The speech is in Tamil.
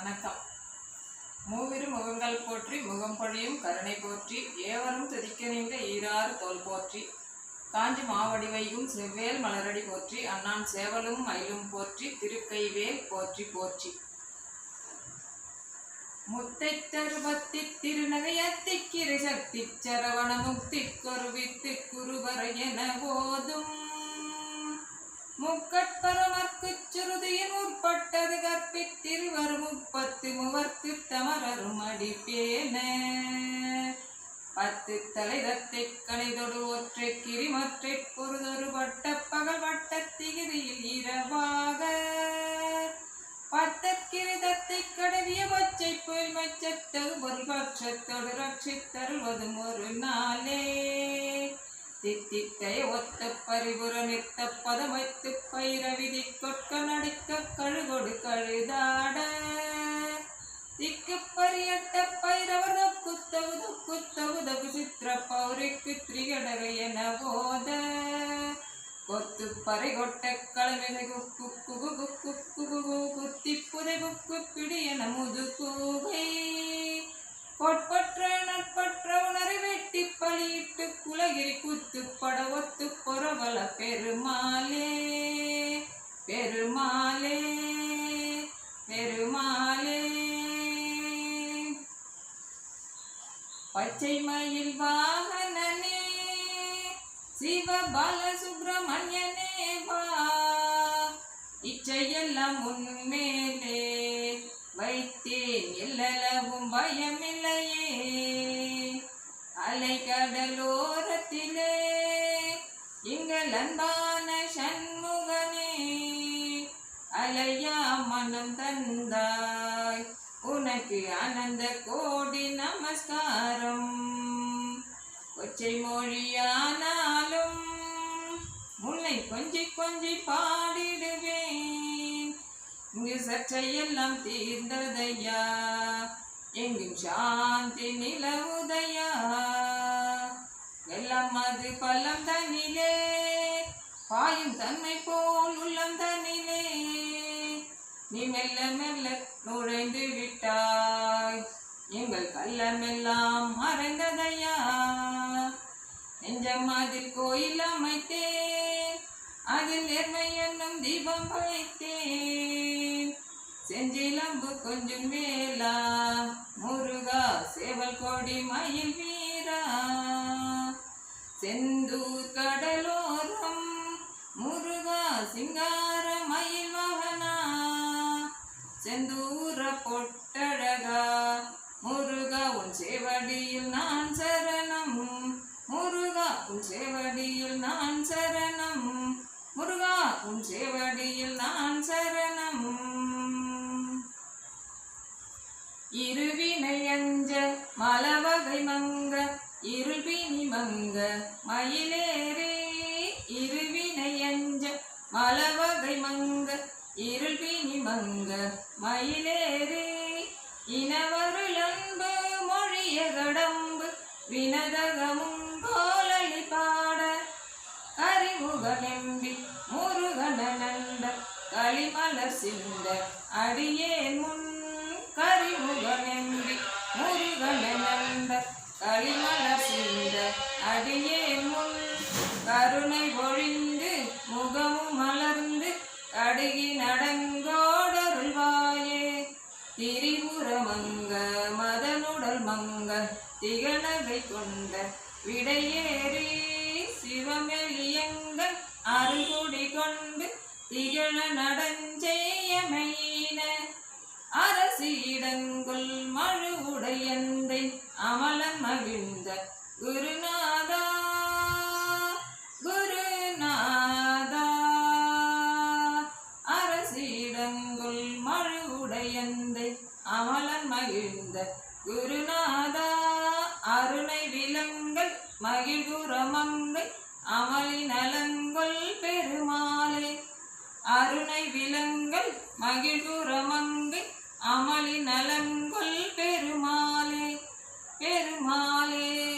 வணக்கம். மூவிரு முகங்கள் போற்றி முகம் பொழியும் கருணை போற்றி ஏவரும் துதிக்க நின்ற ஈராறு தோல் போற்றி காஞ்சி மாவடிவையும் செவ்வேல் மலரடி போற்றி அண்ணான் சேவலும் மயிலும் போற்றி திருக்கைவேல் போற்றி போற்றி. முத்தை தருவத்தி திருநகையத்தி கிரு சக்தி சரவண முக்தி கொருவித்து குருவர என போதும் முக்கட்பரமர் உமர்த்து தமரரும் அடிப்பேன பத்து தலைதத்தை கணிதொடு ஒற்றை கிரிமற்றை பொருதொரு வட்ட பகல் வட்ட திகிரியில் இரவாக. பத்தற்கிரிதத்தை கடவிய பச்சை புயல் மச்சத்தகு ஒரு பட்சத்தோடு ரட்சித்தருள்வதும் ஒரு நாளே. தித்தித்தை ஒத்த பரிபுர நிறுத்த பதமைத்து பயிர விதி கொட்க நடிக்க கழுகொடு கழுதாட. திரிகடக என போத. கொத்து பறை கொட்ட களமிகு குக்கு குகு குக்கு குகு குத்தி புதை குக்கு பிடி என முது கூகை. பொற்பற்ற நட்பற்ற உணரை வெட்டி பலியிட்டு குலகிரி குத்து பட ஒத்து பொறவல பெருமாளே பெருமாளே. பெருமாளே. பச்சை மயில் வாகனனே சிவ பால சுப்பிரமணியனே வா. இச்சையெல்லாம் உன்மேலே வைத்தேன் எல்லளவும் பயமில்லையே. அலை கடலோரத்திலே எங்கள் அன்பான சண்முகனே அலையா மனம் தந்தாய். உனக்கு ஆனந்த கோடி நமஸ்காரம். கொச்சை மொழியானாலும் முல்லை கொஞ்சி கொஞ்சி பாடிடுவேன். இங்கு சற்றையெல்லாம் தீர்ந்ததையா? எங்கும் சாந்தி நிலவுதையா? எல்லாம் அது பள்ளம் தனிலே பாயும் தன்மை போல் உள்ளம் தனிலே. நீ மெல்ல மெல்ல நுழைந்து விட்டாய். எங்கள் கள்ளமெல்லாம் மறைந்ததையா? நெஞ்சம் அதில் கோயில் அமைத்தேன். அதில் நேர்மை என்னும் தீபம் வைத்தேன் செஞ்சிலம்பு கொஞ்சம் வேலா முருகா சேவல் கோடி மயில் வீரா. செந்தூர் கடலோரம் முருகா சிங்கார செந்தூர பொட்டழகா முருகா உன் சேவடியில் நான் சரணம். முருகா உன் சேவடியில் நான் சரணம். முருகா உன் சேவடியில் நான் சரணம். இருவினை அஞ்ச மலவகை மங்க இருள்பினி மங்க மயிலேறி மயிலேறி இனவருள் மொழிய கடம்பு வினதகமும் கோலலி பாட. அறிவுகளெம்பி முருகன நந்த களிமலர் சிந்த அடியேன் முன். கரிமுகனெம்பி முருகனந்த களிமலர் சிந்த அடியேன் முன். கருணை பொழிந்து மங்க திகழகை கொண்ட விடையேறி சிவமெளியங்கள் அருகுடி கொண்டு திகழ நடஞ்செய்யமையின. அரசிடங்குள் மழு உடையந்தை அமலன் மகிழ்ந்த மகிழ்வுரமங்கை அமளி நலங்கொள் பெருமாளே. அருணை விலங்கல் மகிழ்வுரமங்கை அமளி நலங்கொள் பெருமாளே. பெருமாளே.